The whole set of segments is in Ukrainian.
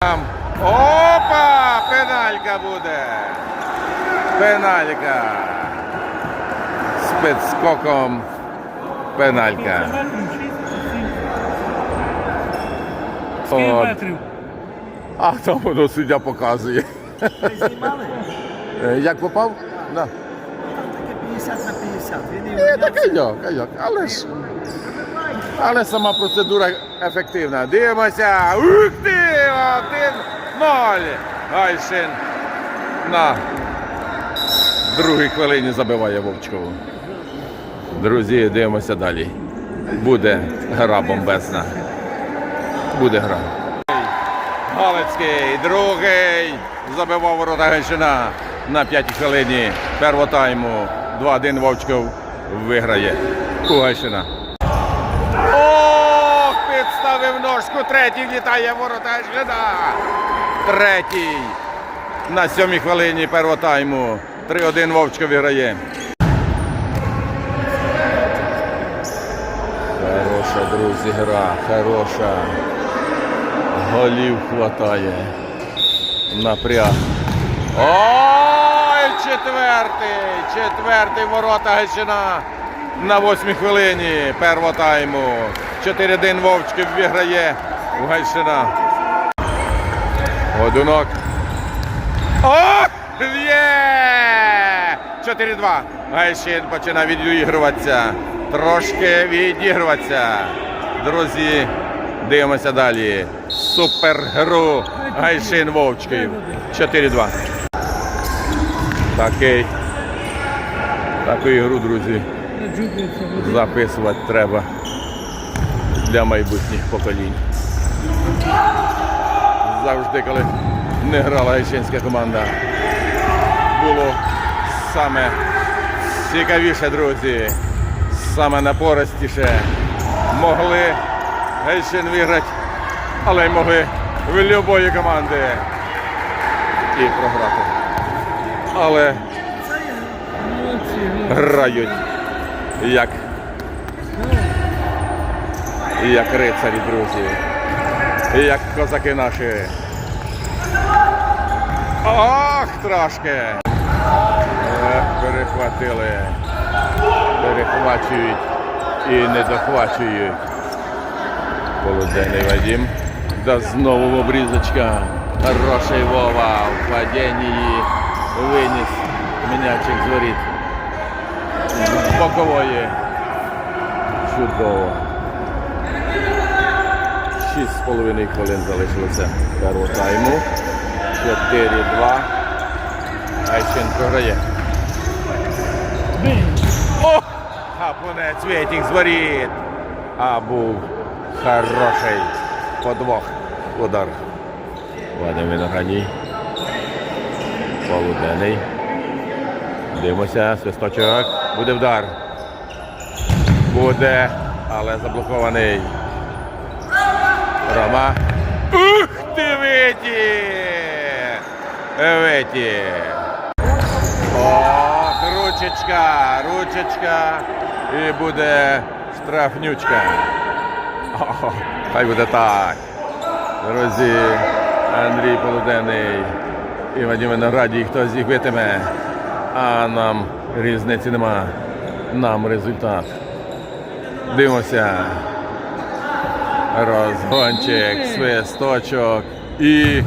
Там. Опа! Пеналька буде. Пеналька. З підскоком. Пеналька. Метрів? А там воно суддя показує. Знімали? Е, Як попав? Да. Таке 50 на 50. Він і Ні, так а як. Але ж. Але сама процедура ефективна. Дивимося. Ух ти! Один ноль. Гайшин на другій хвилині забиває Вовчкову. Друзі, дивимося далі. Буде гра бомбезна. Буде гра. Галицький, другий. Забивав ворота Гайшина на п'ятій хвилині первого тайму. 2-1 Вовчков виграє у Гайшина. Ох, підставив ножку. Третій влітає в ворота Гайшина. Третій. На сьомій хвилині первого тайму. 3-1 Вовчков виграє. Хороша, друзі, гра, хороша. Голів хватає. Напряг. Ой, четвертий! Четвертий ворота Гайчина на восьмій хвилині первого тайму. 4-1 Вовчків виграє у Гайшина. Годунок. О! Є! 4-2. Гайшин починає відігруватися. Трошки відігруватися. Друзі, дивимося далі. Супергру Гайшин Вовчків. 4-2. Такий. Таку ігру, друзі, записувати треба для майбутніх поколінь. Завжди, коли не грала гайчинська команда, було саме цікавіше, друзі, саме напористіше. Могли Гайчин виграти, але й могли в будь-якої команди і програти. Але грають як, як рицарі, друзі. Як козаки наші. Ох, трошки. Ех, перехватили. Перехвачують і не дохвачують. Полуденний Вадим. Да знову обрізочка. Хороший Вова. В падінні виніс мінячик з воріт. З бокової. Чудово. Шість з половиною хвилин залишилося першого тайму. 4-2. Гайчин програє. О! Гапунець Вєтік з. А був хороший подвох удар. Вадим Виноградній. Полуденний. Дивимося, свисточок. Буде вдар. Буде, але заблокований. Рома. Ух ти Виті! Виті. Ох, ручечка, ручечка. І буде штрафнючка. О, хай буде так. Друзі, Андрій Полуденний і Вадим Виноградій, хто з їх битиме. А нам різниці нема. Нам результат. Дивимося. Розгончик, свисточок і.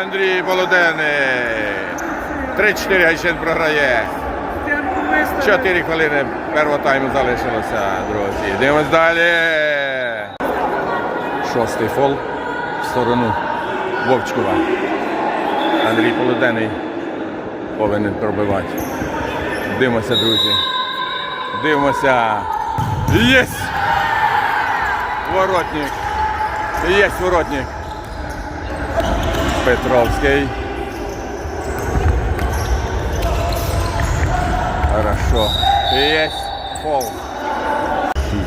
Андрій Полуденний. 3-4 Гайчен програє. Чотири хвилини першого тайму залишилося, друзі. Дивимось далі. Шостий фол в сторону Вовчкова. Андрій Полуденний повинен пробивати. Дивимося, друзі. Дивимося. Єсть! Воротник. Єсть воротник. Петровський. Хорошо. Єсть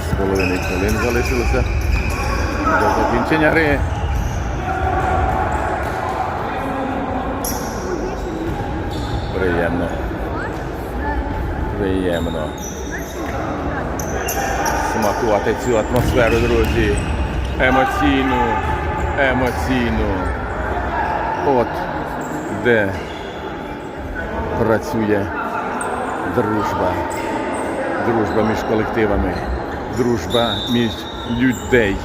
з половиною хвилин залишилося до закінчення гри. Приємно. Приємно. Смакувати цю атмосферу, друзі. емоційну, емоційну. От де працює дружба. Дружба між колективами, дружба між людей.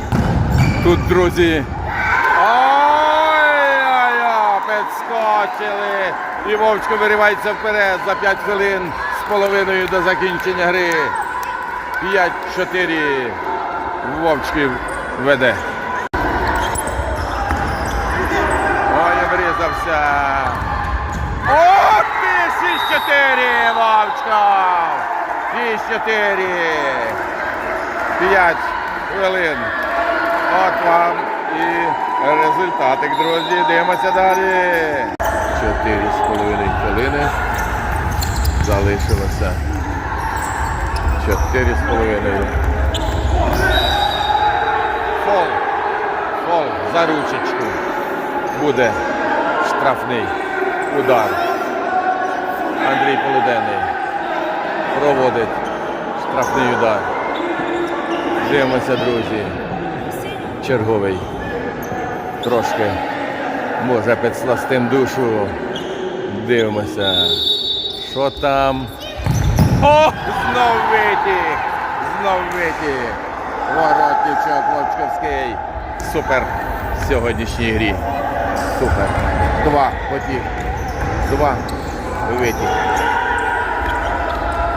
Тут, друзі. Ой-ой-ой. І Вовчко виривається вперед за 5 хвилин з половиною до закінчення гри. 5-4. Вовчків веде. Ой, врізався. О, ти 6-4, Вовчко! 6-4. 5 хвилин. От вам і результатик, друзі. Дивимося далі. Чотири з половиною хвилини. Залишилося. Чотири з половиною. Фол. Фол за ручечку. Буде штрафний удар. Андрій Полуденний проводить штрафний удар. Дивимося, друзі. Черговий. Трошки може підсластим душу. Дивимося. Що там? О! Знов витік! Знов витік! Воротничок Вовчковський. Супер в сьогоднішній грі. Супер. Два потік. Два витік.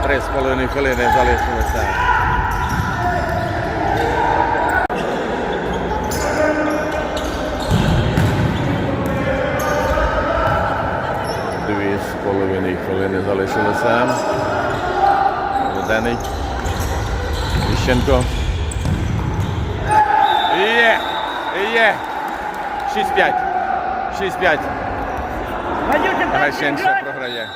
Три з половиною хвилини залишилося. Дві з половиною хвилини залишилося. Водений. Іщенко. Є! Є! 6-5. 6-5. Вадюк, Гайсен програє.